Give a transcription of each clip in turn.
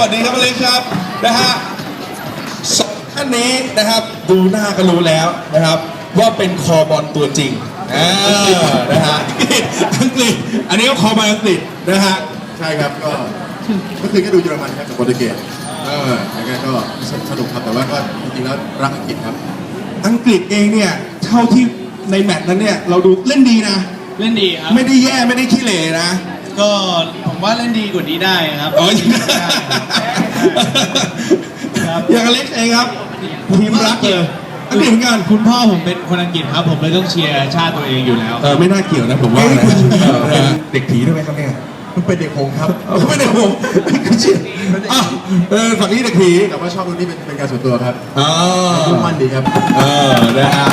สวัสดีครับอเล็กครับนะฮะสองท่านนี้นะครับ ดูหน้าก็รู้แล้วนะครับ ว่าเป็นคอบอลตัวจริงอ่านะฮะอังกฤษอันนี้ก็คอบอลอังกฤษนะฮะใช่ครับก็เมื่อคืนก็ดูเยอรมันครับกับโปรตุเกสเออแล้วก็ก็สนุกครับแต่ว่าก็จริงๆแล้วรักอังกฤษครับ อังกฤษเองเนี่ยเท่าที่ในแมตช์นั้นเนี่ยเราดูเล่นดีนะ เล่นดีครับไม่ได้แย่ไม่ได้ขี้เหร่นะ ก็ ผมว่าเล่นดีกว่านี้ได้ครับอ๋ออย่างนั้นครับอย่างอเล็กเองครับทีมรักเลยอังกฤษเหมือนกันคุณพ่อผมเป็นคนอังกฤษครับ ผมเลยต้องเชียร์ชาติตัวเองอยู่แล้ว เออไม่น่าเกี่ยวนะผมว่านะเออนะฮะเด็กผีด้วยไหมครับเนี่ยมันเป็นเด็กหงส์ครับเออไม่ได้ผมก็เชื่ออะเออฝั่งนี้เด็กผีแต่ว่าชอบตรงนี้เป็นเป็นการส่วนตัวครับอ๋อมุ่งมั่นดีครับ เออนะฮะ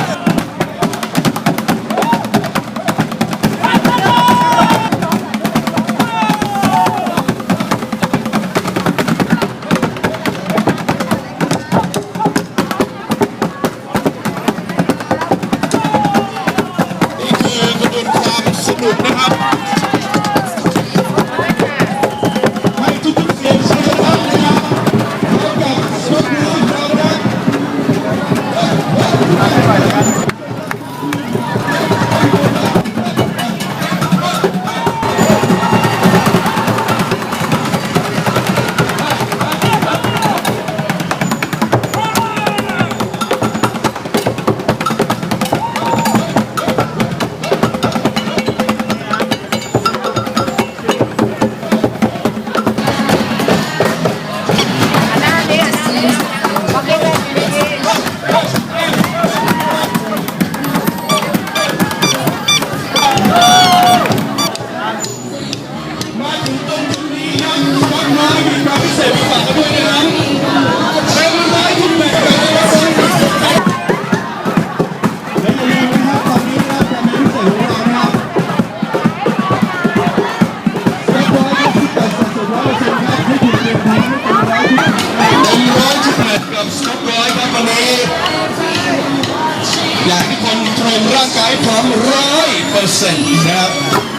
ค อย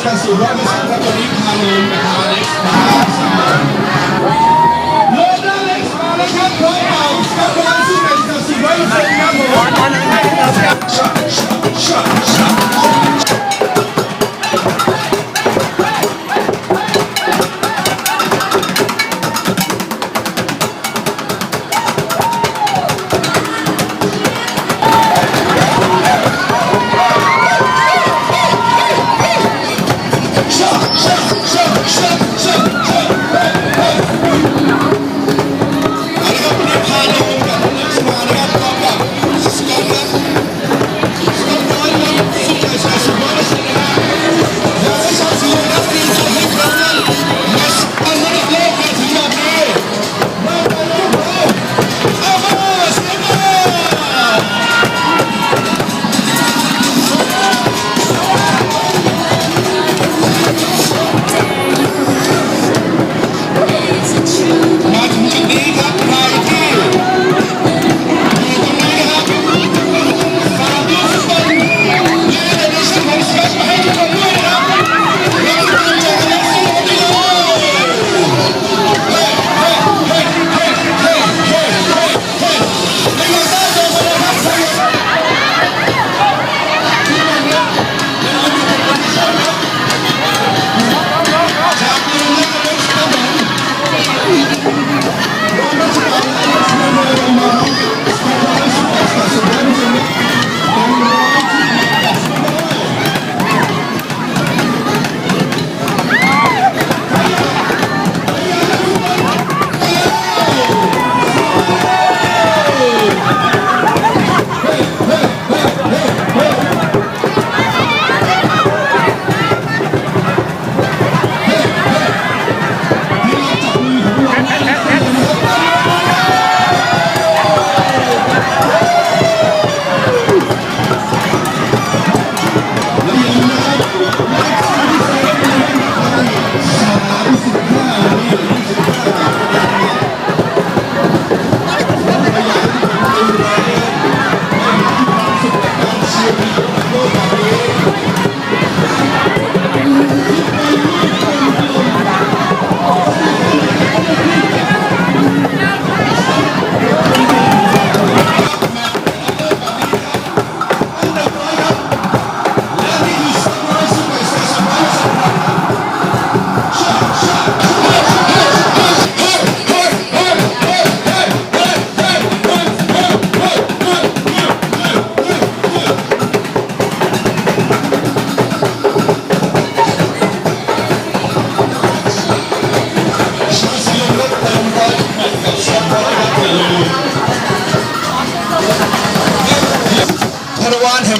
สิบแปดกันสู่ร้อยเปอร์เซ็นต์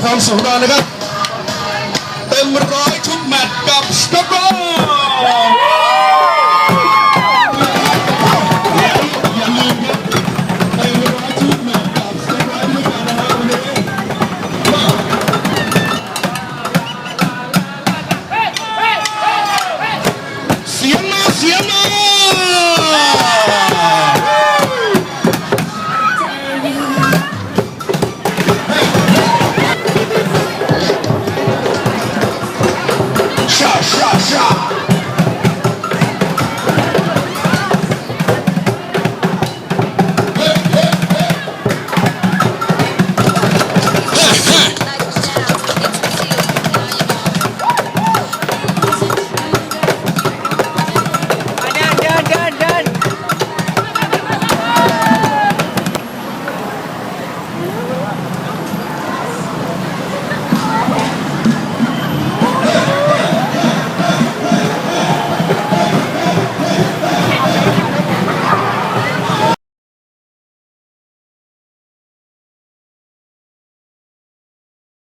ความสูงนอนนะครับ